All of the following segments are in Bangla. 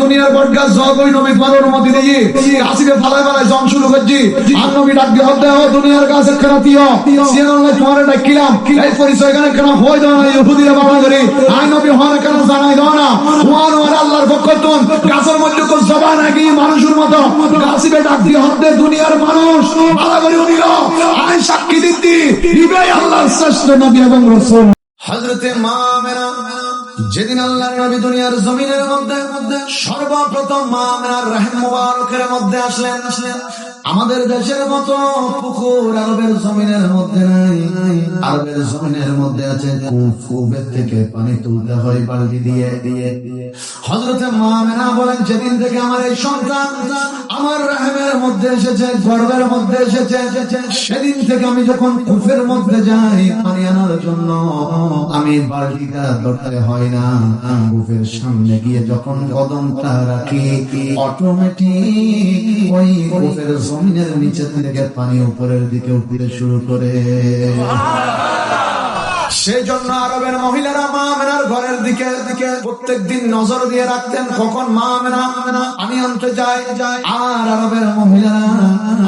দুনিয়ার বটগাছ জগই নবী, তোমার অনুমতি দিয়ে আসিবে ফালায় ফালায় জম শুরু করছি। আর নবী ডাক দুনিয়ার গাছ ডাকিলাম এই পরিচয় কেন কেন না, ইহুদিরা বাবা করি। নবী হওয়ার কেন জানাই দাও না? আল্লাহর পক্ষ তুন গাছের মধ্যে কোন মানুষের মতো। আসিবে ডাক দিয়ে হতে দুনিয়ার মানুষ। করি সাক্ষী ইবে আল্লাহর শ্রেষ্ঠ নবী এবং মা মেনা যেদিন আল্লাহর নবী দুনিয়ার জমিনের মধ্যে সর্বপ্রথম মা মেনার রহেম মুবারকের মধ্যে আসলেন। আসলেন আমাদের দেশের মতো পুকুর আরবের জমিনের মধ্যে নাই। আরবের জমিনের মধ্যে আছে কূপের থেকে পানি তুলতে হয় বালতি দিয়ে। দিয়ে হজরতে মা মেনা বলেন, যেদিন থেকে আমার এই সন্তান আমার রহেমের মধ্যে এসেছে, গর্বের মধ্যে এসেছে, সেদিন থেকে আমি যখন কূপের মধ্যে যাই পানি আনার জন্য, আমি বালতিটা ধরতে হয় না। কূপের সামনে গিয়ে যখন কদমটা রাখি অটোমেটিক ওই কূপের জমিনের নিচে থেকে পানি উপরের দিকে উঠতে শুরু করে। সেই জন্য আরবের মহিলারা মা মেনার ঘরের দিকে দিকে প্রত্যেক দিন নজর দিয়ে রাখতেন, কখন মা মেনা মেনা পানি আনতে যায় যায় আর আরবের মহিলারা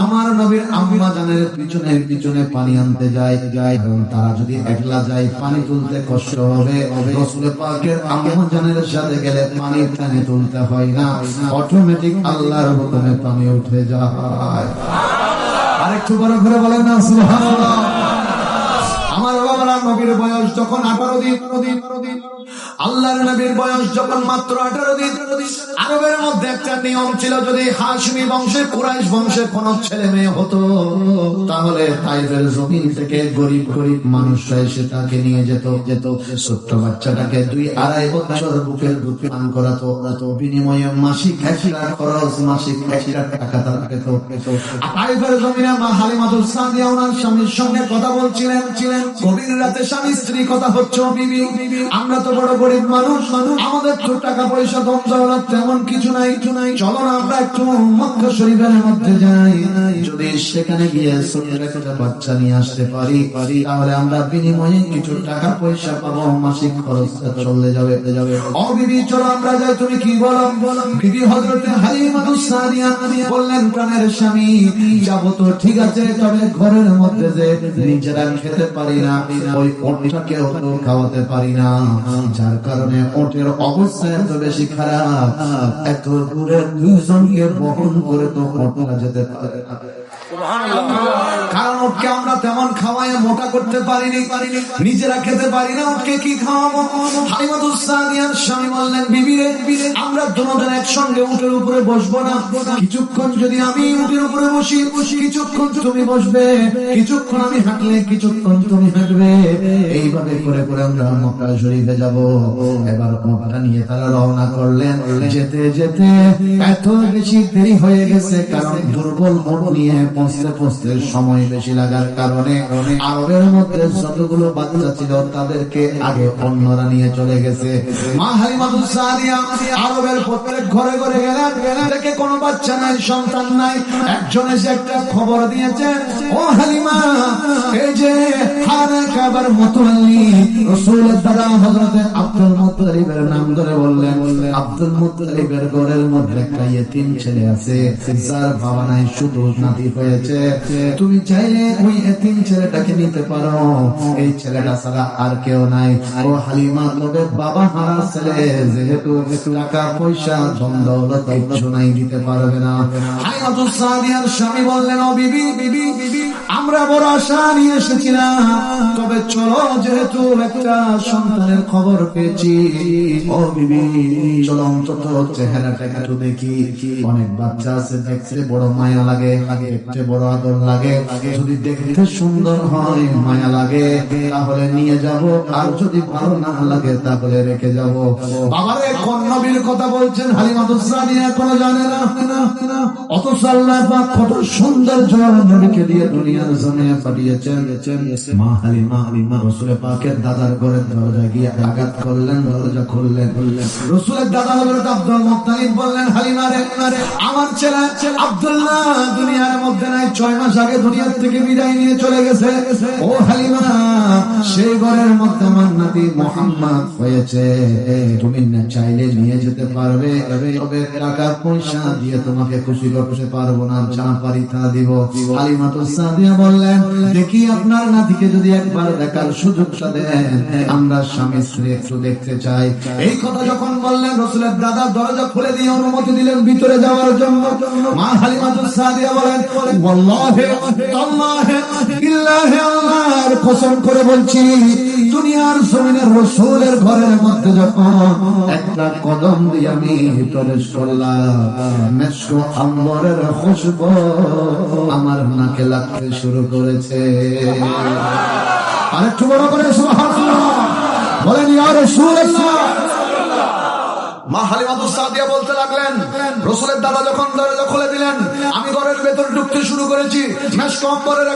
আমার নবীর আম্মা জানের পিছনে পিছনে পানি আনতে যায় যায়। তারা যদি একলা যায়, পানি তুলতে কষ্ট হবে। রসুল পাকের আম্মা জানের সাথে গেলে পানি টানে তুলতে হয় না। অটোমেটিক আল্লাহর হুকুমে পানি উঠে যায়। আরেকটু বড় করে বলেন না, সুবহানাল্লাহ। নবীর বয়স যখন আঠারো দিন আল্লাহর নবীর বয়স যখন মাত্র আঠারো দিন, আরবের মধ্যে একটা নিয়ম ছিল, যদি হাসমি বংশের কুরাইশ বংশের কোন ছেলে মেয়ে হতো, তাহলে তাইফের জমিন থেকে গরিব গরিব মানুষরা এসে তাকে নিয়ে যেত যেত, ছোট্ট বাচ্চাটাকে দুই আড়াই বছর বুকের বুকে পান করাতো, তো বিনিময়ে মাসিক একটা খরচ, মাসিক একটা টাকা তারা পেত পেত। তাইফের জমিনে মা হালিমাতুল সাদিয়া ওনার স্বামীর সঙ্গে কথা বলছিলেন, ছিলেন। গভীর রাতে স্বামী স্ত্রী কথা হচ্ছে, বিবি, আমরা তো বড় গরিব মানুষ মানুষ, আমাদের তো টাকা পয়সা, ধন দৌলত তেমন কিছু নাই কিছু নাই। চলো না, আমরা একটু মক্কা শরীফের মধ্যে যাই। যদি সেখানে গিয়ে ছোট্ট একটা বাচ্চা নিয়ে আসতে পারি পারি তাহলে আমরা বিনিময়ে কিছু টাকা পয়সা পাবো। মাসিক খরচটা চলে যাবে যাবে। ও বিবি, চলো আমরা যাই, তুমি কি বলো? বিবি হজরতে হালিমাতুস সাদিয়া বললেন, প্রাণের স্বামী, যাব তো, ঠিক আছে, তবে ঘরের মধ্যে যে নিজেরা খেতে পারি না, ওই ওটটাকে খাওয়াতে পারি না। যার কারণে ওটের অবস্থা এত বেশি খারাপ। এত দূরে দুইজনকে বহন করে তো ওটটা যেতে পারে না। কারণ ওকে আমরা তেমন খাওয়ায় মোটা করতে পারিনি। পারিনি নিজেরা খেতে পারি না ওকে কি খাওয়াবো? সাদিয়ার স্বামী বললেন, বিবি রে, আমরা দুজন একসঙ্গে উটের উপরে বসবো না। কিছুক্ষণ যদি আমি উটের উপরে বসি বসি, কিছুক্ষণ তুমি বসবে। কিছুক্ষণ আমি হাঁটলে, কিছুক্ষণ তুমি হাঁটবে। এইভাবে করে করে আমরা মক্কা শরীফে যাব। এবার মক্কা নিয়ে তারা রওনা করলেন। যেতে যেতে এত বেশি দেরি হয়ে গেছে, কারণ দুর্বল মন নিয়ে পৌঁছতে পৌঁছতে সময় বেশি লাগার কারণে আরবের মধ্যে যতগুলো বাচ্চা ছিল তাদেরকে আগে অন্যরা নিয়ে চলে গেছে। আরবের প্রত্যেক ঘরে ঘরে গেলেন। দেখে কোনো বাচ্চা নাই, সন্তান নাই। একজন এসে একটা খবর দিয়েছে, ও হালিমা, এই যে দাদা হযরতে আব্দুল মুত্তালিবের নাম ধরে বললেন। আব্দুল মুত্তালিবের ঘরের মধ্যে একটা ইয়েতিম ছেলে আছে, যার বাবা নাই, শুধু নাতি হয়েছে। তুমি চাইলে ওই এতিম ছেলেটাকে নিতে পারো। এই ছেলেটা ছাড়া আর কেউ নাই। ও হালিমা তবে বাবা হারা ছেলে। যেহেতু টাকা পয়সা ধন দৌলত কিছু নাই, দিতে পারবে না। সাদিয়ার স্বামী বললেন, ও বিবি বিবি বিবি, আমরা বড় আশা নিয়ে এসেছিলাম। তবে চলো, যেহেতু একটা সন্তানের খবর পেয়েছি। ও বিবি, চলো অন্তত চেহারাটা একটু দেখি। অনেক বাচ্চা আছে, দেখতে বড় মায়া লাগে লাগে। দেখতে বড় আদর লাগে যদি দেখতে সুন্দর হয়, মায়া লাগে, তাহলে নিয়ে যাব। আর যদি ভালো না লাগে, তাহলে রেখে যাব। কথা বলছেন? দাদার ঘরের দরজা গিয়ে আঘাত করলেন, দরজা খুললেন। রসুলের আব্দুল বললেন আমার ছেলে আব্দুল্লাহ দুনিয়ার মধ্যে ছয় মাস আগে দুনিয়ার থেকে বিদায় নিয়ে চলে গেছে। ও হালিমা, সেই ঘরের মধ্যে আমার নাতি মোহাম্মদ হয়েছে। তুমি না চাইলে নিয়ে যেতে পারবে টাকা পয়সা দিয়ে তোমাকে খুশি করতে পারব না পারি তা দিব। হালিমা তো বললেন, দেখি আপনার নাতিকে যদি একবার দেখার আমরা স্বামী স্ত্রী একটু দেখতে চাই। এই কথা যখন বললেন, রসুলের দাদা দরজা খুলে দিয়ে অনুমতি দিলেন ভিতরে যাওয়ার জন্য। মা তো সাদিয়া বলেন আমার নাকে লাগতে শুরু করেছে। আরেকটু বড় করে সুবহানাল্লাহ। বলেন মা বলতে লাগলেন, রসুলের দাদা যখন দরজা খুলে দিলেন, আমি ঘরের ভেতর ঢুকতে শুরু করেছি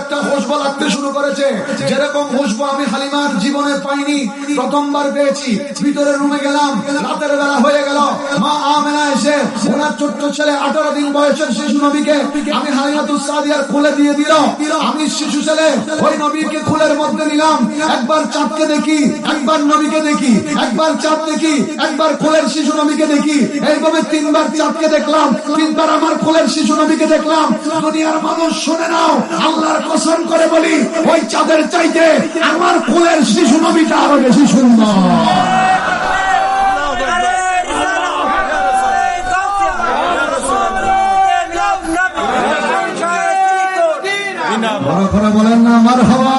একটা খুশবু লাগতে শুরু করেছে। যেরকম খুশবু আমি হালিমার জীবনে পাইনি, প্রথমবার পেয়েছি। ভিতরে রুমে গেলাম, রাতের বেলা হয়ে গেল। মা আমেনা এসে ওনার ছোট্ট ছেলে আঠারো দিন বয়সের শিশু নবীকে আমি হালিমাতুস সাদিয়ার খুলে দিয়ে দিল। আমি শিশু ছেলে, ওই নবীকে খুলের মধ্যে নিলাম। একবার চাঁদকে দেখি, একবার নবীকে দেখি, একবার চাঁদ দেখি, একবার কোলের শিশু নবীকে দেখি। এইভাবে তিনবার চাঁদকে দেখলাম, তিনবার আমার কোলের শিশু নবীকে দেখলাম। দুনিয়ার মানুষ শুনে নাও, আল্লাহর কসম করে বলি, ওই চাঁদের চাইতে আমার কোলের শিশু নবীটা আরও বেশি সুন্দর। বলেন না আমার হওয়া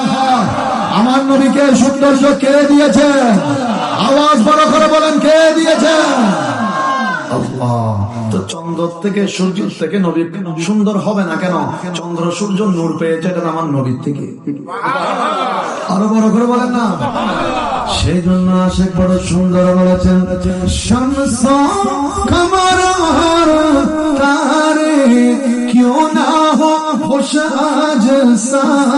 আমার নবীকে সৌন্দর্য কে দিয়েছে? আওয়াজ বড় করে বলেন, কে দিয়েছে? চন্দ্র থেকে সূর্য থেকে নবী, সুন্দর হবে না কেন? চন্দ্র, সূর্য নূর পেয়েছে, এটা আমার নবীর থেকে। আরও বড় করে বলেন না। সেই জন্য আশেখ বড় সুন্দর বলেছেন কেউ না সা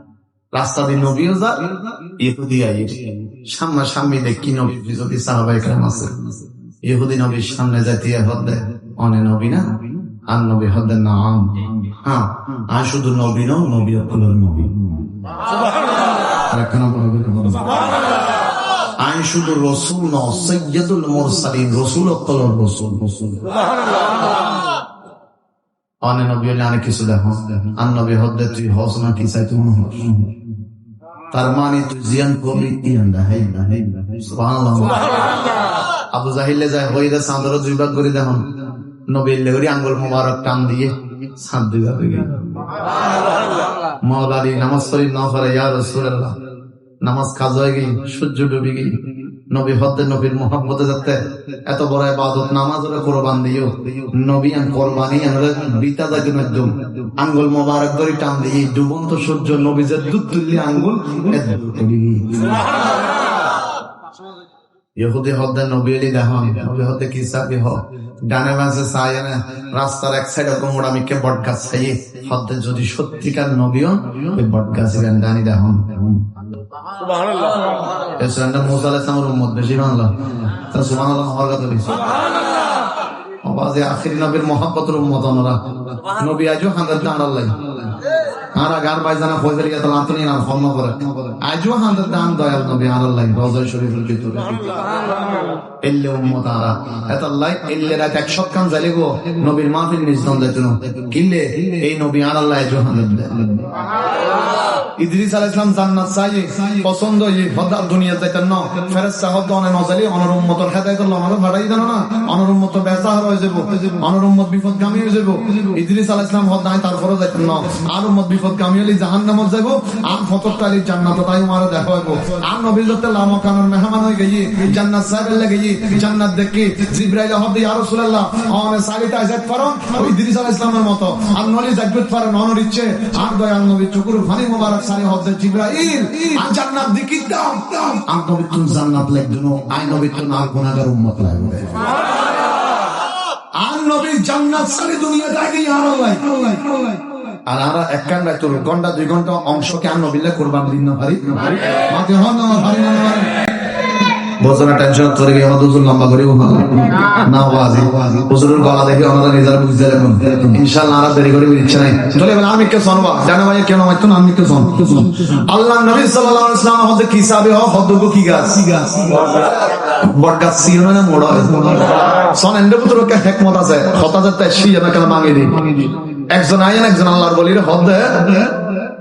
রাস্তা দিয়ে নবীও যা ইহুদি সামনা সামনে দেখি নবী যদি সাহাবাই কেরাম আছে। ইহুদি নবীর সামনে জাতীয় হদ্দে অনে নবী না? আর নবী হদ্দে নাম হ্যাঁ আর শুধু নবী নও নবী নবী। আমি ন অনেক কিছু দেখো। আর নবী হদ্দে তুই হস না কি চাই তুমি তার মানে তুই জিয়ান সুবহানাল্লাহ। আবু জাহিলে যায় হইরে চাঁদর দুই ভাগ করে দেখুন নবীর আঙ্গুল মোবারক টান দিয়ে সাত দুই ভাগ হয়ে গেল। নামাজ পড়ি না করে ইয়ার রসুল্লাহ নামাজ কাজ হয়ে গেল সূর্য ডুবে গেল। নবী হতে নবীর মোহাম্মতে যাতে এত বড় ইবাদত নামাজ ওরা কোরবান দিও নবী আন কোরবানি আমরা বিতা দাগুন একদম আঙ্গুল মোবারক করে টান দিয়ে, ডুবন্ত সূর্য নবী যে দুধ তুললি আঙ্গুল। ইহুদি হদ্দে নবী এলি দেহন নবী হতে কি সাবি হ ডানে বাসে সায় না রাস্তার এক সাইডে কোমড় আমি কে বট গাছ খাই হদ্দে যদি সত্যিকার নবীও ওই বট গাছ ডানি দেহন নবী আজও হান্দার দাঁড়াল লাগে আর আগার বাইজানা ফয়জালি গেত লান্তনি না ফর্ম করে। আজও হান্দার দান দয়াল নবী আনার লাগে রওজা শরীফের ভিতরে। এল্লে উম্মত আরা। এত আল্লাহ, এল্লে রাত এক সকাম জালে গো, নবীর মাহফিল নিজ দম যাইতো কিল্লে এই নবী আল্লাহ আজও হান্দার ইদ্রিস জান্নাত পছন্দ ই হদা দুনিয়া যাইতেন না। নজালি আল্লাহ আমাকে ভাড়াই দেন না। বেজাহার হয়ে বিপদগামী হয়ে ইদ্রিস হদ নাই তারপরে যাইতেন না। আর উম্মত বিপদগামী হলে আর ফতরতালি জান্নাত তাই মারা দেখা হইব। আর মেহমান হয়ে গই, জান্নাত জান্নাত দেখি জিব্রাইল হদ ইয়া রাসূলুল্লাহ অনে সালিতা আজাদ ওই ইদ্রিস মতো। আর নলি ইচ্ছে। আর দয়াল নবী চকুর মোবারক জিব্রাইল আর জান্নাত দেখি দাও আর নবী জান্নাত লাগদুন আই নবী গুনাহগার উম্মত লাগবে। আর নবী জান্নাত সারি দুনিয়া আর আল্লাহ আর আমরা এক তোর ঘণ্টা দুই ঘণ্টা অংশকে আর নবিল্লা কোরবান দিন না পারি হন না পারি না বছরের টেনশন চলে গিয়ে আমাদের লম্বা করে না, ওয়াজি। হুজুরের গলা দেখে আমরা নিজেরা বুঝতে রাখুন। ইনশাআল্লাহ আমরা দেরি করে ইচ্ছে নাই। চলে এবার আমি কে শোনবা। জানো ভাই, কেন মাইতো না আমি কে শোন। আল্লাহ নবী সাল্লাল্লাহু আলাইহি ওয়াসাল্লাম হতে কি সাবে হ হদ্দগো কি গাছ? বট গাছ সিও না মোড়া সন এন্ডে পুত্র কে হিকমত আছে। কথা যাতে শিয়া না কেন মাঙ্গি দি একজন আইন, একজন আল্লাহর বলির হদ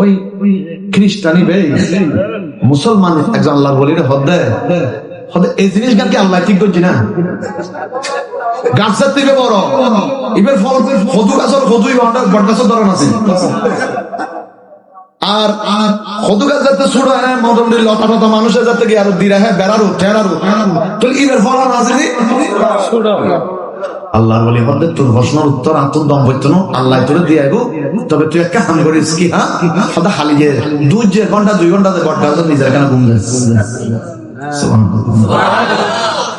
ওই খ্রিস্টানি বে। মুসলমান একজন আল্লাহর বলির হদে। হদে, এই জিনিস গানকে আল্লাহ ঠিক করছি না? গাছের থেকে বড়। এবার ফল গাছের বট গাছের ধরন আছে। আর হদু গাছ যাতে ছোট হয় মোটামুটি লতা টতা মানুষের যাতে কি আরও দিরা হ্যাঁ বেড়ারো টেরারো তো এবার ফল আছে আল্লাহর বলি হদে তোর প্রশ্নের উত্তর আর তোর দম হইতো না আল্লাহ তোরে দিয়ে গো তবে তুই একটা হাম করিস কি হ্যাঁ? হদা খালি যে দুই যে ঘণ্টা দুই ঘণ্টা ঘণ্টা নিজের কেন ঘুম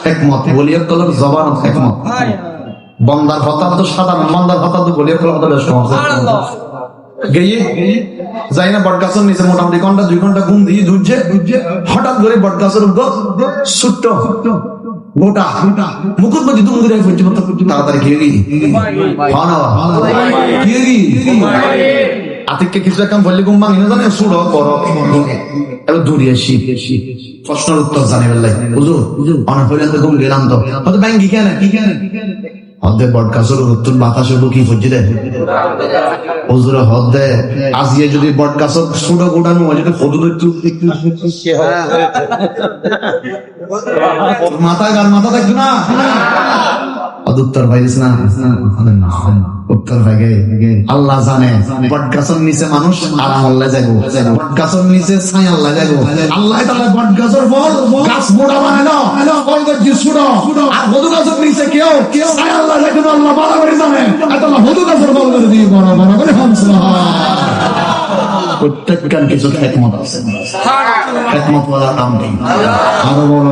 একমত বলি কলর জবান একমত। বন্দার হতা তো সাধারণ বন্দার হতা তো বলি কলর বেশ কম। গিয়ে যাই না বটগাছের নিচে মোটামুটি ঘণ্টা দুই ঘণ্টা ঘুম দিয়ে ধুজছে হঠাৎ করে বটগাছের উপর ছোট্ট গোটা মুকুট মধ্যে তুমি মুকুট ফুটছে মতো তাড়াতাড়ি খেয়ে গিয়ে। খাওয়া খেয়ে গিয়ে আতিককে কিছু একটা বললে ঘুম ভাঙি না জানে? সুর কর এবার দূরে আসি। প্রশ্নের উত্তর জানি বললাই বুঝু অনেক হইলেন তো ঘুম গেলাম তো। হয়তো ব্যাংকি কেন কি কেন হদে বটগাছের নতুন বাতাসে ঢুকি ফুটছে দে। হুজুরে হদে, আজিয়ে যদি বটগাছের সুড়ো গোটানো হয় যদি ফটো একটু মাথা গান, মাথা থাকতো না? উত্তর পাইলিস না? উত্তর গে আল্লাহ জানে। বটগাছের নিচে মানুষ আরাম আল্লাহ যাইব বটগাছের নিচে ছাই আল্লাহ যাইব আল্লাহ তাআলা বটগাছের ফল, গাছ আর নিচে কেউ আল্লাহ আল্লাহ জানে। আর ফল করে দিয়ে বড় কিছু আছে। বলা নাম নেই। আরও বড়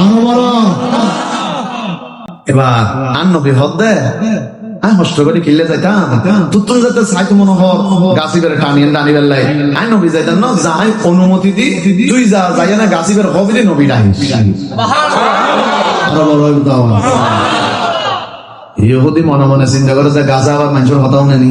আরও বড়। এবার আর নবী হদ দে। আমি কষ্ট করে কিনলে যাইতাম। তুতুন যাতে সাইতো মনে হর গাছি বের টানিয়ে টানি বেলাই আই নবী যাইতাম না যাই অনুমতি দি তুই যা যাই না গাছি বের হবি দি নবী ডাহি আরও বড় হইব দাও ইহুদি মনে মনে চিন্তা করে যে গাছা আবার মানুষের হতাও নেনি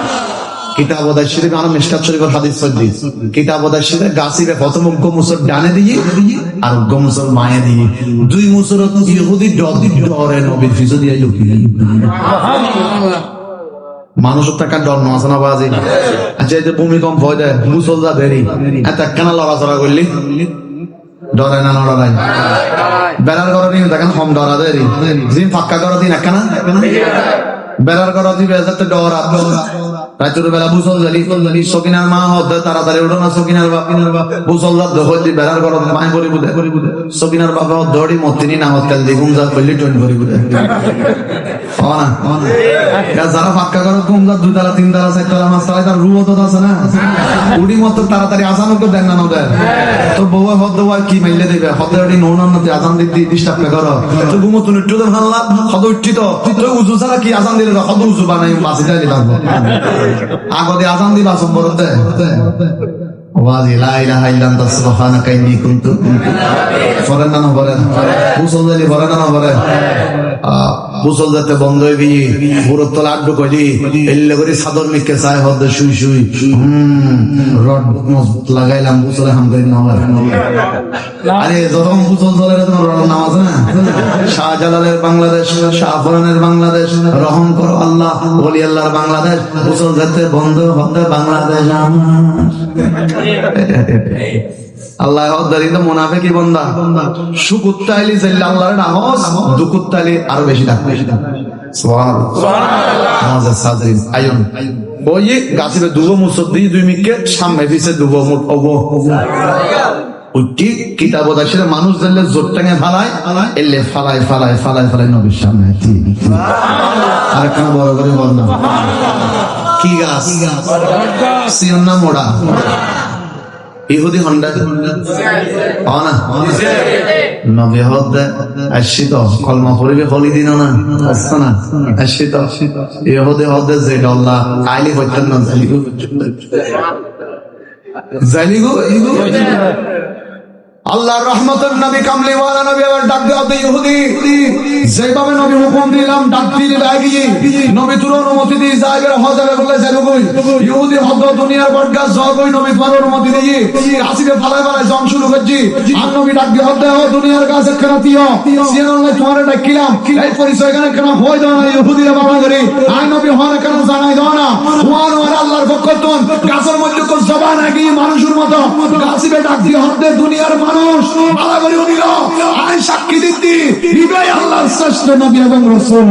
টাকা ডর না আচ্ছা যে ভূমিকম্প হয় দেয় মুসল যা দেরি এত একখানা লড়াচড়া করলি? ডরে না নড়াই বেড়ার ঘর নিয়ে দেখেন কম ডরা দেরি জিম ফাক্কা করা দিন একখানা বেড়ার ঘর দিবে ডরা রাত্রের বেলা বুসল জালি সকিনার মা হতে তাড়াতাড়ি উঠো না সকিনার বাপ বুসল রাত হইতে বেড়ার গরম মায় করি বুঝে সকিনার বাবা দড়ি, মতিনি না হতে দেখুন যা করলি টন করি বুঝে না যারা পাক্কা করে ঘুম যা দুতলা তিনতলা চারতলা মাসতলা তার রুও তো আছে না? উডি মত তাড়াতাড়ি আসানো তো দেন না নদের তো বউয়া হদ বউয়া কি মাইলে দেবে? হতে ওটি নৌনান্নতে আসান দিতে ডিস্টার্ব করো? তো ঘুমো তুমি একটু তো ভালো হদ উঠছি তো তো উজু ছাড়া কি আসান দিলে? হদ উজু বানাই বাসি যাই আগতে আসান দিবা সম্পর্কে ওয়াজি লা ইলাহা ইল্লা আনতা সুবহানাকা ইন্নী কুনতু ফরেন না ফরেন বুসল জালি ফরেন না ফরেন বুসল যাতে বন্ধ হয়ে গিয়ে পুরো তলা আড্ডু করি এল্লে করে সাদর মিকে চায় হদ শুই শুই। রড মজবুত লাগাইলাম বুসলে হাম করি না। আরে যখন চলে নামাজ না? শাহজালালের বাংলাদেশ শাহফরানের বাংলাদেশ রহম করো আল্লাহ বলি আল্লাহর বাংলাদেশ বুসল যাতে বন্ধ হতে বাংলাদেশ আল্লাহ হদ্দারি তো মুনাফে কি বন্দা। সুকুত্তাইলি জাল্লা আল্লাহর আরও বেশি বেশি ডাক সুবহানাল্লাহ ওই গাছিবে দুবো মুসদ্দি দুই মিকে সামনে পিছে দুবো মুট ওবো। উঠি কিতাব আসলে মানুষ জানলে জোর টাঙে ফালায় এলে ফালায় ফালায় ফালায় ফালায় নবীর সামনে। আর কেন বড় করে বল না কি গাছ? সিয়ন না মোড়া? ইহুদি হন্ডা না? নবী হদ আসছি তো কলমা পড়িবে হলি দিন না, আসছে না? আসছি তো ইহুদি হদ যে ডল্লা আইলি হইতেন না, জালিগো। জালিগো? আল্লাহর রহমতের নবী, কামলিওয়ালা নবী ডাক দেওয়া ইহুদি। যেভাবে নবী হুকুম দিলাম, ডাক নবী অনুমতি দিয়ে বলে কই? ইহুদি হদ দুনিয়ার কই নবী অনুমতি দিয়ে আসিবে জং শুরু করছি। আর নবী ডাক দিয়ে হদ দুনিয়ার গাছ তোমার পরিচয় কেন দাও না, ইহুদিরা বাবা করে? আই নবী কেন জানাই দাও না? আল্লাহর পক্ষতন গাছের মধ্যে কোন জবান আগে মানুষের মতো। গাছিবে ডাক দিয়ে হদ দুনিয়ার মানুষ আই সাক্ষী ইবে আল্লাহর শ্রেষ্ঠ নবী এবং রাসূল